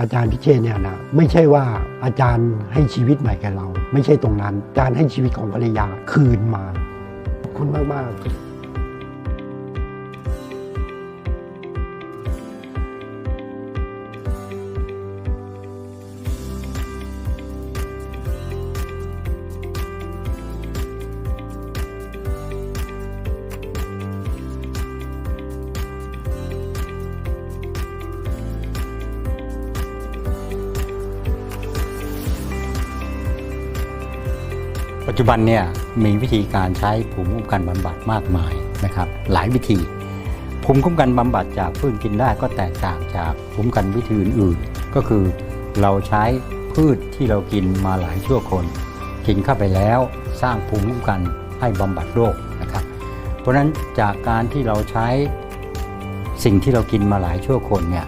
อาจารย์พิเชษเนี่ยนะไม่ใช่ว่าอาจารย์ให้ชีวิตใหม่แก่เรา ไม่ใช่ตรงนั้นอาจารย์ให้ชีวิตของภรรยาคืนมาขอบคุณมากมากๆ ปัจจุบันเนี่ยมีวิธีการใช้ภูมิคุ้มกันบำบัดมากมายนะครับ หลายวิธี ภูมิคุ้มกันบำบัดจากพืชกินได้ก็แตกต่างจากภูมิคุ้มกันวิธีอื่นๆ ก็คือเราใช้พืชที่เรากินมาหลายชั่วคน กินเข้าไปแล้วสร้างภูมิคุ้มกันให้บำบัดโรคนะครับ เพราะฉะนั้นจากการที่เราใช้สิ่งที่เรากินมาหลายชั่วคนเนี่ย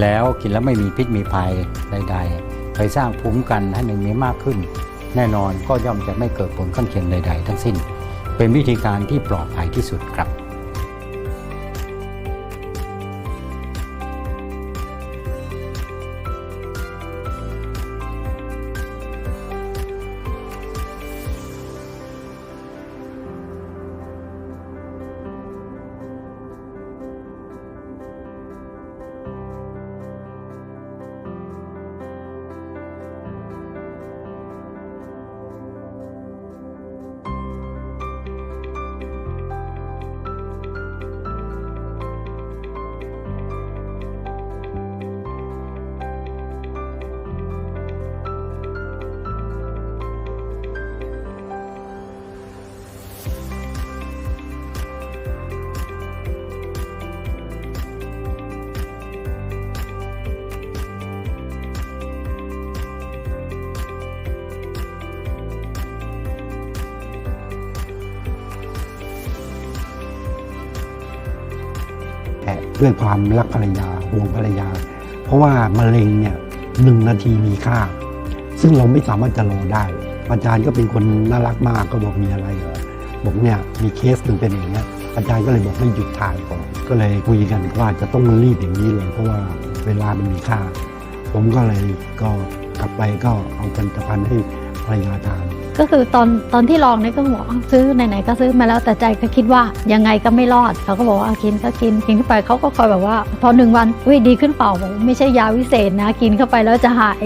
แล้วกินแล้วไม่มีพิษมีภัยใด ๆ ไปสร้างภูมิคุ้มกันให้มันมีมากขึ้น แน่นอนก็ย่อมจะไม่เกิดผลข้างเคียงใด ๆ ทั้งสิ้น เป็นวิธีการที่ปลอดภัยที่สุดครับ ด้วยความรักภรรยาห่วงภรรยา เพราะว่ามะเร็งเนี่ยหนึ่งนาทีมีค่า ซึ่งเราไม่สามารถจะรอได้ อาจารย์ก็เป็นคนน่ารักมากก็บอกมีอะไรเหรอบอกเนี่ยมีเคสหนึ่งเป็นอย่างเงี้ยอาจารย์ก็เลยบอกให้หยุดถ่ายก่อน ก็เลยคุยกันว่าจะต้องรีบอย่างนี้เลย เพราะว่าเวลามันมีค่า ผมก็เลยก็กลับไปก็เอาผลิตภัณฑ์ให้ภรรยาทาน ก็คือตอนตอนที่ลองเนี่ยก็บอกอ้าวซื้อไหนๆก็ซื้อมาแล้วแต่ใจก็คิดว่ายังไงก็ไม่รอดเขาก็บอกว่ากินก็กินกินเข้าไปเขาก็คอยแบบว่า พอหนึ่งวันอุ้ยดีขึ้นเปล่าบอกไม่ใช่ยาวิเศษนะ กินเข้าไปแล้วจะหาย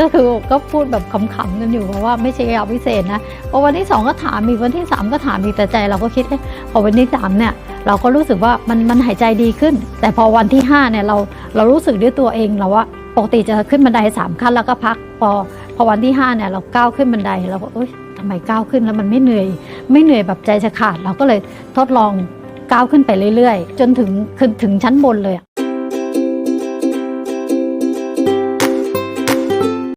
ก็คือก็พูดแบบขำๆกันอยู่เพราะว่าไม่ใช่ยาวิเศษนะพอวันที่สองก็ถามอีกวันที่สามก็ถามอีกแต่ใจเราก็คิดพอวันที่สามเนี่ยเราก็รู้สึกว่ามันมันหายใจดีขึ้น แต่พอวันที่ห้าเนี่ยเราเรารู้สึกด้วยตัวเองเราว่าปกติจะขึ้นบันไดสามขั้นแล้วก็พักพอ พอวันที่5เนี่ยเราก้าวขึ้นบันไดเราก็เอ้ยทำไมก้าวขึ้นแล้วมันไม่เหนื่อย ไม่เหนื่อยแบบใจจะขาด เราก็เลยทดลองก้าวขึ้นไปเรื่อยๆ จนถึงขึ้นถึงชั้นบนเลยอะ